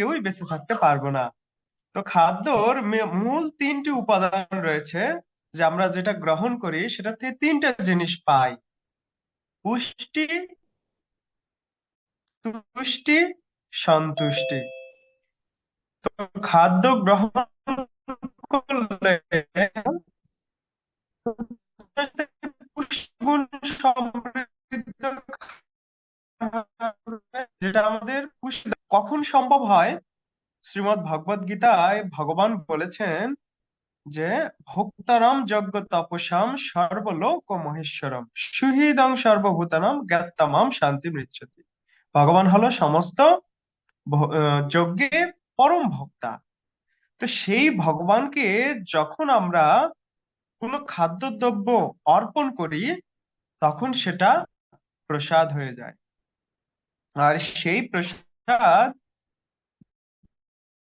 কেউই বেঁচে থাকতে পারব না। তো খাদ্যর মূল তিনটি উপাদান রয়েছে যে আমরা যেটা গ্রহণ করি সেটা থেকে তিনটা জিনিস পাই। পুষ্টি, তুষ্টি, সন্তুষ্টি। তো খাদ্য গ্রহণ করলে সমৃদ্ধ যেটা আমাদের পুষ্টি কখন সম্ভব হয়? শ্রীমদ্ ভগবদ গীতায় ভগবান বলেছেন যে, ভোক্তারাম যজ্ঞ তপসাম সর্বলোক মহেশ্বরম সুহৃদং সর্বভূতানাম জ্ঞাত্তামাম শান্তি মৃচ্ছতি ভগবান হলো সমস্ত যজ্ঞের পরম ভক্তা। তো সেই ভগবানকে যখন আমরা কোনো খাদ্যদ্রব্য অর্পণ করি, তখন সেটা প্রসাদ হয়ে যায়। আর সেই প্রসাদ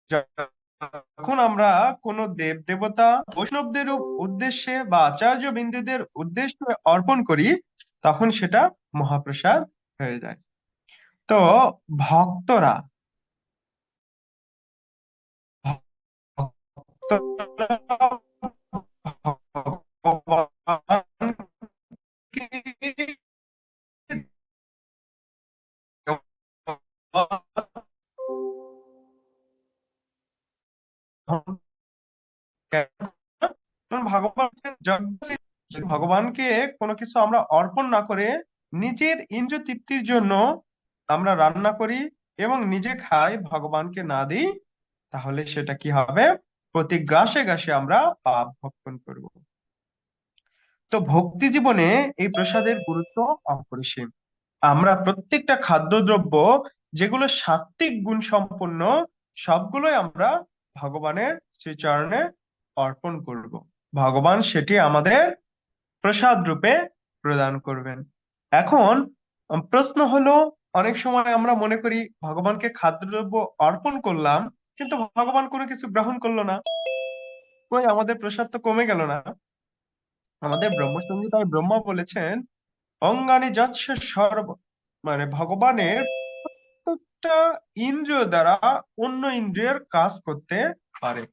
যখন আমরা কোনো দেব দেবতা বৈষ্ণবদের উদ্দেশ্যে বা আচার্য বিন্দুদের উদ্দেশ্যে অর্পণ করি, তখন সেটা মহাপ্রসাদ হয়ে যায়। তো ভক্তরা ভক্তরা ভগবানকে কোনো কিছু আমরা অর্পণ না করে নিজের ইন্দ্রিয় তৃপ্তির জন্য আমরা রান্না করি এবং নিজে খাই, ভগবানকে না দিই, তাহলে সেটা কি হবে? প্রতি গ্রাসে গ্রাসে আমরা পাপ ভক্ষণ করব। তো ভক্তি জীবনে এই প্রসাদের গুরুত্ব অপরিসীম। আমরা প্রত্যেকটা খাদ্যদ্রব্য, যেগুলো সাত্ত্বিক গুণ সম্পন্ন, সবগুলোই আমরা ভগবানের শ্রীচরণে অর্পণ করব। ভগবান সেটি আমাদের প্রসাদ রূপে প্রদান করবেন। এখন প্রশ্ন হলো, অনেক সময় আমরা মনে করি, ভগবানকে খাদ্যদ্রব্য অর্পণ করলাম, কিন্তু ভগবান কোনো কিছু গ্রহণ করল না। কই আমাদের প্রসাদ তো কমে গেল না। আমাদের ব্রহ্মসংহিতায় ব্রহ্মা বলেছেন, অঙ্গানি যৎস সর্ব মানে ভগবানের প্রত্যেকটা ইন্দ্রিয় দ্বারা অন্য ইন্দ্রিয়ের কাজ করতে পারে।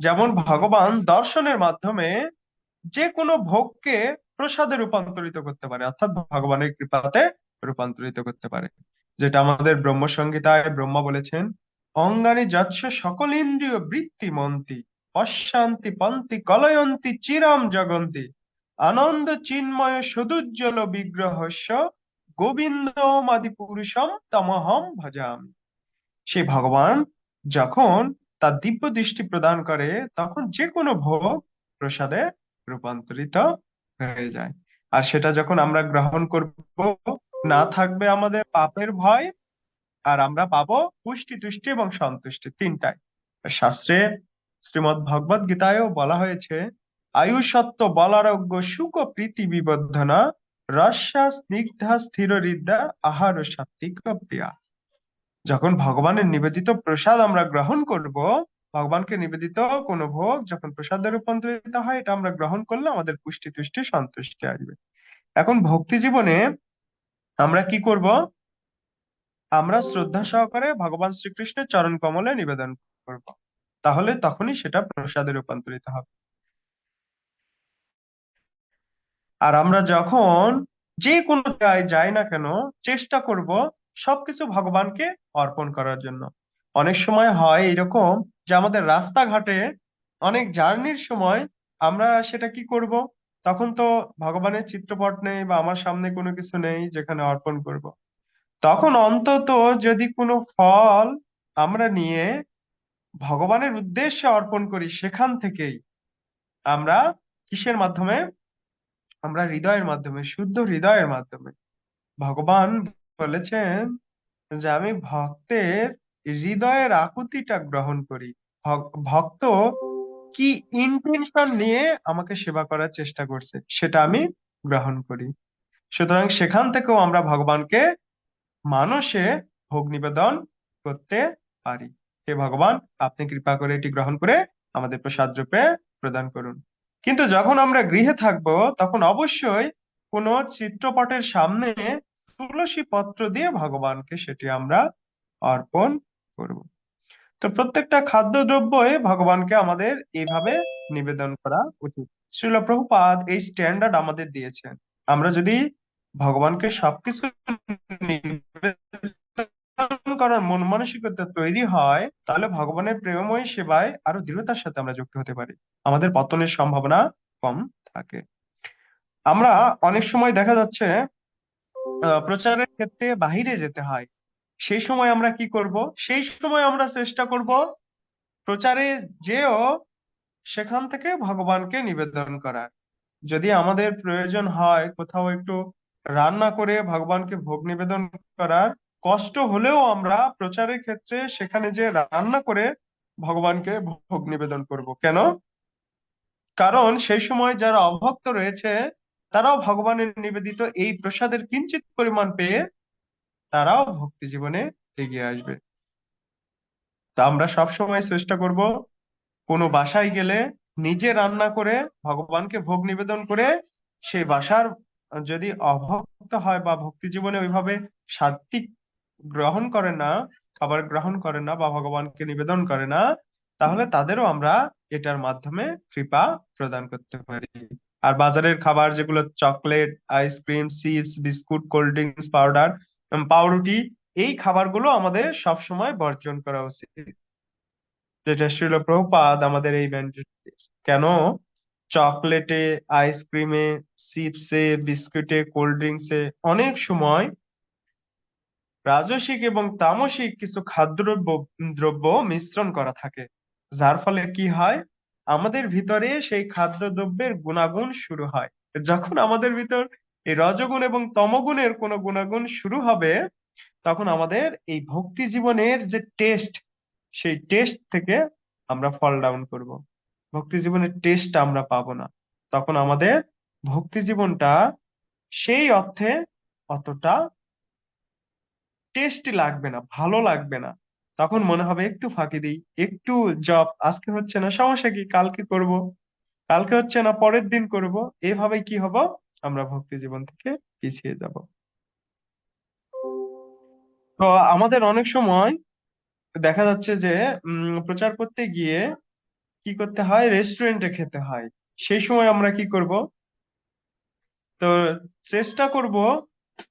যেমন ভগবান দর্শনের মাধ্যমে যে কোনো ভোগকে প্রসাদে রূপান্তরিত করতে পারে, অর্থাৎ ভগবানের কৃপাতে রূপান্তরিত করতে পারে। যেটা আমাদের ব্রহ্মসংহিতায় ব্রহ্মা বলেছেন, অঙ্গানি যৎস সকল ইন্দ্রিয় বৃত্তি মন্তি অশান্তি পন্তি কলয়ন্তি চিরাম জগন্তি, আনন্দ চিন্ময় সদুজ্জ্বল বিগ্রহস্য গোবিন্দমাদি পুরুষম তমহম ভজামি। সেই ভগবান যখন তার দিব্য দৃষ্টি প্রদান করে, তখন যে কোনো ভোগ প্রসাদে রূপান্তরিত হয়ে যায়। আর সেটা যখন আমরা গ্রহণ করব, না থাকবে আমাদের পাপের ভয়, আর আমরা পাবো পুষ্টি, তুষ্টি এবং সন্তুষ্টি তিনটাই। শাস্ত্রে শ্রীমদ্ ভগবদ গীতায়ও বলা হয়েছে আয়ুষত্ব বলারোগ্য সুখ প্রীতি বিবর্ধনা রস্যা স্নিগ্ধা স্থির হৃদা আহার সাত্বিক প্রিয়া যখন ভগবানের নিবেদিত প্রসাদ আমরা গ্রহণ করব, ভগবানকে নিবেদিত কোনো ভোগ যখন প্রসাদে রূপান্তরিত হয়, এটা আমরা গ্রহণ করলে আমাদের পুষ্টি তুষ্টি সন্তুষ্টি আসবে। এখন ভক্তি জীবনে আমরা কি করব? আমরা শ্রদ্ধা সহকারে ভগবান শ্রীকৃষ্ণের চরণ কমলে নিবেদন করব। তাহলে তখনই সেটা প্রসাদে রূপান্তরিত হবে। আর আমরা যখন যে কোনো জায়গায় যাই না কেন, চেষ্টা করব সবকিছু ভগবানকে অর্পণ করার জন্য। অনেক সময় হয় এরকম যে আমাদের রাস্তাঘাটে অনেক জার্নির সময় আমরা সেটা কি করব? তখন তো ভগবানের চিত্রপট নেই বা আমার সামনে কোনো কিছু নেই যেখানে অর্পণ করব। তখন অন্তত যদি কোনো ফল আমরা নিয়ে ভগবানের উদ্দেশ্যে অর্পণ করি, সেখান থেকেই আমরা কিসের মাধ্যমে? আমরা হৃদয়ের মাধ্যমে, শুদ্ধ হৃদয়ের মাধ্যমে। ভগবান বলেছেন যে আমি ভক্তের হৃদয়ের আকুতিটা গ্রহণ করি। ভক্ত কি ইন্টেনশন নিয়ে আমাকে সেবা করার চেষ্টা করছে, সেটা আমি গ্রহণ করি। সুতরাং সেখান থেকেও আমরা ভগবানকে মানসে ভোগ নিবেদন করতে পারি। হে ভগবান, আপনি কৃপা করে এটি গ্রহণ করে আমাদের প্রসাদ রূপে প্রদান করুন। কিন্তু যখন আমরা গৃহে থাকব, তখন অবশ্যই কোনো চিত্রপটের সামনে তুলসী পত্র দিয়ে ভগবানকে সেটি আমরা অর্পণ করব। তো প্রত্যেকটা খাদ্যদ্রব্যই ভগবানকে আমাদের এইভাবে নিবেদন করা উচিত। শ্রীল প্রভুপাদ এই স্ট্যান্ডার্ড আমাদের দিয়েছেন। আমরা যদি ভগবানকে সবকিছু করার মন মানসিকতা তৈরি হয়, তাহলে ভগবানের প্রেমময় সেবায় আরও দৃঢ়তার সাথে আমরা যুক্ত হতে পারি। আমাদের পতনের সম্ভাবনা কম থাকে। আমরা অনেক সময় দেখা যাচ্ছে প্রচারের ক্ষেত্রে বাহিরে যেতে হয়। সেই সময় আমরা কি করব? সেই সময় আমরা চেষ্টা করব প্রচারে যেও সেখান থেকে ভগবানকে নিবেদন করার। যদি আমাদের প্রয়োজন হয় কোথাও একটু রান্না করে ভগবানকে ভোগ নিবেদন করার, কষ্ট হলেও আমরা প্রচারের ক্ষেত্রে সেখানে যে রান্না করে ভগবানকে ভোগ নিবেদন করব। কেন? কারণ সেই সময় যারা অভক্ত রয়েছে তারাও ভগবানের নিবেদিত, এই প্রসাদের কিঞ্চিত পরিমাণ পেয়ে তারাও ভক্তি জীবনে এগিয়ে আসবে। তা আমরা সব সময় চেষ্টা করব, কোনো বাসায় গেলে নিজে রান্না করে, ভগবানকে ভোগ নিবেদন করে, সেই বাসার যদি অভক্ত হয় বা ভক্তি জীবনে ওইভাবে সাত্বিক গ্রহণ করে না, খাবার গ্রহণ করে না বা ভগবানকে নিবেদন করে না, তাহলে তাদেরও আমরা এটার মাধ্যমে কৃপা প্রদান করতে পারি। আর বাজারের খাবার যেগুলো chocolate, ice cream, chips, biscuit, cold drinks, powder পাউরুটি, এই খাবারগুলো আমাদের সব সময় বর্জন করা উচিত। যেটা শ্রীল প্রভুপাদ আমাদের এই ব্যান্ডেড কেন? চকলেটে, আইসক্রিমে, চিপসে, বিস্কুটে, কোল্ড ড্রিঙ্কসে অনেক সময় রাজসিক এবং তামসিক কিছু খাদ্যদ্রব্য, দ্রব্য মিশ্রণ করা থাকে। যার ফলে কি হয়? আমাদের ভিতরে সেই খাদ্যদ্রব্যের গুণাগুণ শুরু হয়। যখন আমাদের ভিতর এই রজগুণ এবং তমগুণের কোনো গুণাগুণ শুরু হবে, তখন আমাদের এই ভক্তি জীবনের যে টেস্ট সেই টেস্ট থেকে আমরা ফল ডাউন করব। ভক্তি জীবনের টেস্ট আমরা পাবো না। তখন আমাদের ভক্তি জীবনটা সেই অর্থে অতটা টেস্টি লাগবে না, ভালো লাগবে না। তখন মনে হবে একটু ফাঁকি দিই, একটু জব, আজকে হচ্ছে না, সমস্যা কি, কালকে করব, কালকে হচ্ছে না, পরের দিন করব এভাবে কি হব, আমরা ভক্তি জীবন থেকে পিছিয়ে যাব। তো আমাদের অনেক সময় দেখা যাচ্ছে যে প্রচার করতে গিয়ে কি করতে হয় রেস্টুরেন্টে খেতে হয়। সেই সময় আমরা কি করব? তো চেষ্টা করব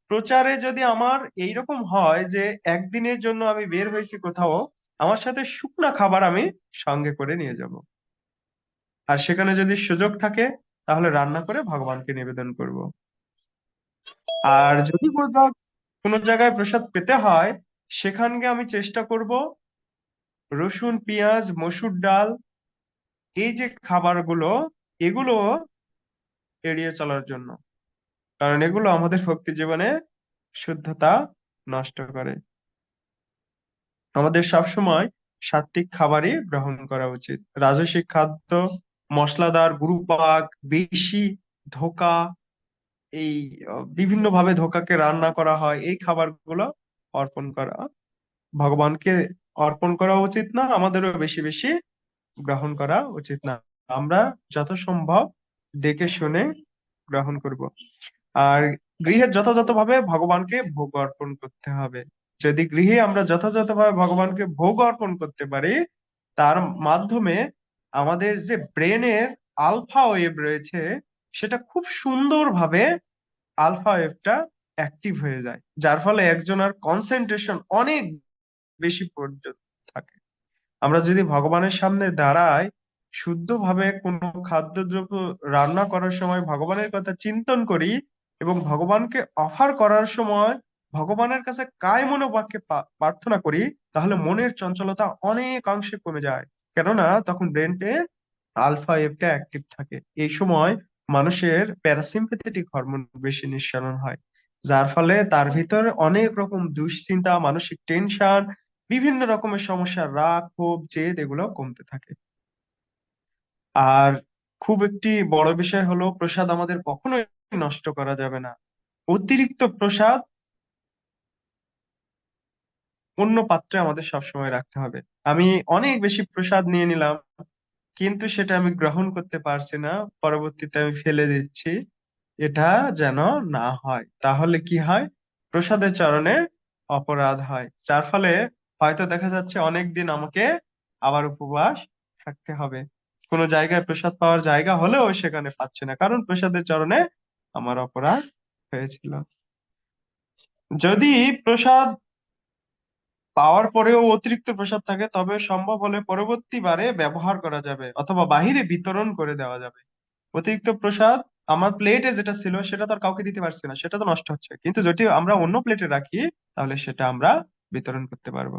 প্রচারে যদি আমার এইরকম হয় যে একদিনের জন্য আমি বের হয়েছি কোথাও, আমার সাথে শুকনা খাবার আমি সঙ্গে করে নিয়ে যাব। আর সেখানে যদি সুযোগ থাকে, তাহলে রান্না করে ভগবানকে নিবেদন করব। আর যদি কোনো জায়গায় প্রসাদ পেতে হয়, সেখানকে আমি চেষ্টা করব রসুন, পেঁয়াজ, মসুর ডাল, এই যে খাবারগুলো, এগুলো এড়িয়ে চলার জন্য। কারণ এগুলো আমাদের ভক্তি জীবনে শুদ্ধতা নষ্ট করে। আমাদের সবসময় সাত্বিক খাবারই গ্রহণ করা উচিত। রাজসিক খাদ্য, মশলাদার, গুরুপাক, বেশি ধোকা, এই বিভিন্ন ভাবে ধোঁকাকে রান্না করা হয়, এই খাবারগুলো অর্পণ করা। ভগবানকে অর্পণ করা উচিত না, আমাদেরও বেশি বেশি গ্রহণ করা উচিত না। আমরা যত সম্ভব দেখে শুনে গ্রহণ করব। আর গৃহে যথাযথভাবে ভগবানকে ভোগ অর্পণ করতে হবে। যদি গৃহে আমরা যথাযথভাবে ভগবানকে ভোগ অর্পণ করতে পারি, তার মাধ্যমে আমাদের যে ব্রেনের আলফা ওয়েভ রয়েছে, সেটা খুব সুন্দরভাবে আলফা ওয়েভটা অ্যাক্টিভ হয়ে যায়। যার ফলে একজনের কনসেন্ট্রেশন অনেক বেশি পর্যন্ত থাকে। আমরা যদি ভগবানের সামনে দাঁড়াই, শুদ্ধভাবে কোনো খাদ্যদ্রব্য রান্না করার সময় ভগবানের কথা চিন্তন করি এবং ভগবানকে অফার করার সময় ভগবানের কাছে কায় মনোবাক্যে প্রার্থনা করি, তাহলে মনের চঞ্চলতা অনেকাংশে কমে যায়। কেননা তখন ব্রেনটে আলফা ওয়েভটা অ্যাক্টিভ থাকে। এই সময় মানুষের প্যারাসিম্পেথেটিক হরমোন বেশি নিঃসরণ হয়, যার ফলে তার ভিতরে অনেক রকম দুশ্চিন্তা, মানসিক টেনশন বিভিন্ন রকমের সমস্যা, রাগ, ক্ষোভ, জেদ এগুলো কমতে থাকে। আর খুব একটি বড় বিষয় হলো প্রসাদ আমাদের কখনোই নষ্ট করা যাবে না। অতিরিক্ত প্রসাদ অন্য পাত্রে আমাদের সবসময় রাখতে হবে। আমি অনেক বেশি প্রসাদ নিয়ে নিলাম, কিন্তু সেটা আমি গ্রহণ করতে পারছি না। পরবর্তীতে আমি ফেলে দিচ্ছি। এটা যেন না হয়। তাহলে কি হয়? প্রসাদের চরণে অপরাধ হয়। যার ফলে হয়তো দেখা যাচ্ছে অনেক দিন আমাকে আবার উপবাস থাকতে হবে। কোনো জায়গায় প্রসাদ পাওয়ার জায়গা হলেও সেখানে পাচ্ছে না। কারণ প্রসাদের চরণে আমার অপরাধ হয়েছিল। যদি প্রসাদ পাওয়ার পরেও অতিরিক্ত প্রসাদ থাকে, তবে সম্ভব হলে পরবর্তীবারে ব্যবহার করা যাবে অথবা বাহিরে বিতরণ করে দেওয়া যাবে। অতিরিক্ত প্রসাদ আমার প্লেটে যেটা ছিল, সেটা তো আর কাউকে দিতে পারছি না, সেটা তো নষ্ট হচ্ছে। কিন্তু যদি আমরা অন্য প্লেটে রাখি, তাহলে সেটা আমরা বিতরণ করতে পারব।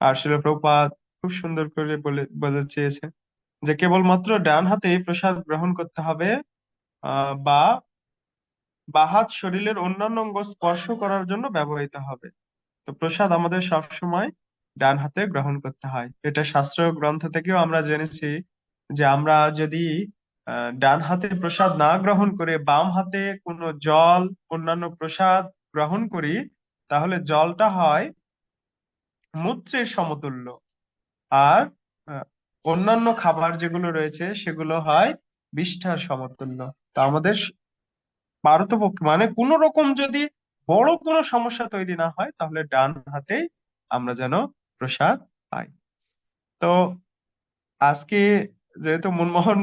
আর শিল প্রভুপাদ খুব সুন্দর করে বলে বলে চেয়েছে যে কেবলমাত্র ডান হাতেই প্রসাদ গ্রহণ করতে হবে বা বাঁ হাত শরীরের অন্যান্য অঙ্গ স্পর্শ করার জন্য ব্যবহৃত হবে। তো প্রসাদ আমাদের সবসময় ডান হাতে গ্রহণ করতে হয়। এটা শাস্ত্র গ্রন্থ থেকেও আমরা জেনেছি যে আমরা যদি ডান হাতে প্রসাদ না গ্রহণ করে বাম হাতে কোনো জল, অন্যান্য প্রসাদ গ্রহণ করি, তাহলে জলটা হয় মূত্রের সমতুল্য। আর অন্যান্য খাবার যেগুলো রয়েছে সেগুলো হয় বিষ্ঠার সমতুল্য। তো আমাদের পারতপক্ষে মানে কোনো রকম যদি বড় কোনো সমস্যা তৈরি না হয়, তাহলে ডান হাতেই আমরা যেন প্রসাদ পাই। তো আজকে যেহেতু মনমোহন